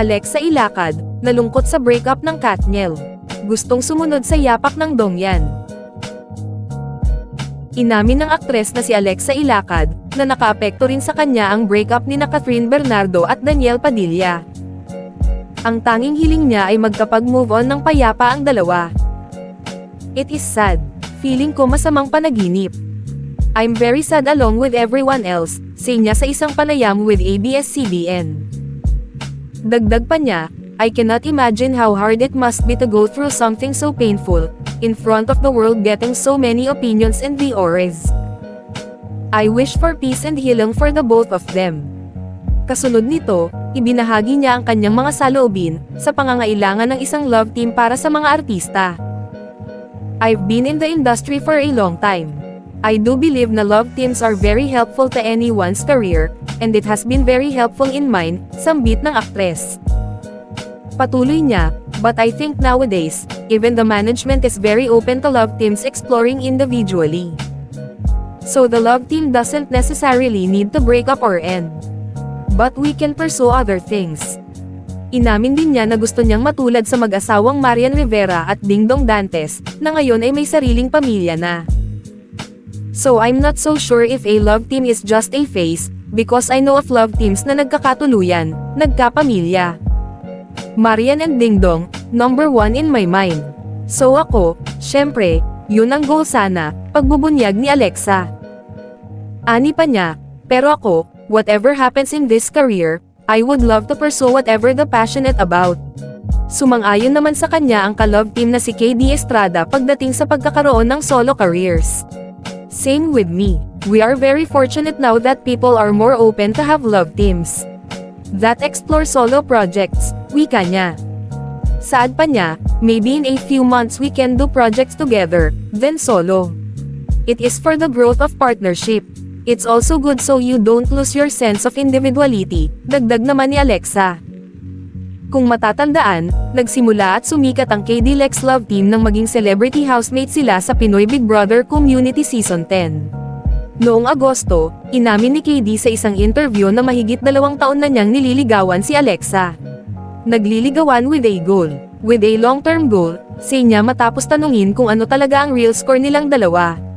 Alexa Ilacad, nalungkot sa breakup ng Katniel. Gustong sumunod sa yapak ng Dongyan. Inamin ng aktres na si Alexa Ilacad, na nakaapekto rin sa kanya ang breakup ni na Catherine Bernardo at Daniel Padilla. Ang tanging hiling niya ay magkapag-move on ng payapa ang dalawa. It is sad. Feeling ko masamang panaginip. I'm very sad along with everyone else, say niya sa isang panayam with ABS-CBN. Dagdag pa niya, I cannot imagine how hard it must be to go through something so painful, in front of the world getting so many opinions and viewers. I wish for peace and healing for the both of them. Kasunod nito, ibinahagi niya ang kanyang mga saloobin, sa pangangailangan ng isang love team para sa mga artista. I've been in the industry for a long time. I do believe na love teams are very helpful to anyone's career, and it has been very helpful in mine, sambit ng aktres. Patuloy niya, but I think nowadays, even the management is very open to love teams exploring individually. So the love team doesn't necessarily need to break up or end. But we can pursue other things. Inamin din niya na gusto niyang matulad sa mag-asawang Marian Rivera at Dingdong Dantes, na ngayon ay may sariling pamilya na. So I'm not so sure if a love team is just a phase, because I know of love teams na nagkakatuluyan, nagkapamilya. Marian and Dingdong, number one in my mind. So ako, syempre, yun ang goal sana, pagbubunyag ni Alexa. Ani pa niya, pero ako, whatever happens in this career, I would love to pursue whatever the passionate about. Sumang-ayon naman sa kanya ang ka-love team na si KD Estrada pagdating sa pagkakaroon ng solo careers. Same with me. We are very fortunate now that people are more open to have love teams. That explore solo projects, wika niya. Saad pa niya, maybe in a few months we can do projects together, then solo. It is for the growth of partnership. It's also good so you don't lose your sense of individuality, dagdag naman ni Alexa. Kung matatandaan, nagsimula at sumikat ang KD Lex Love Team nang maging celebrity housemate sila sa Pinoy Big Brother Community Season 10. Noong Agosto, inamin ni KD sa isang interview na mahigit dalawang taon na niyang nililigawan si Alexa. Nagliligawan with a goal. With a long-term goal, say niya matapos tanungin kung ano talaga ang real score nilang dalawa.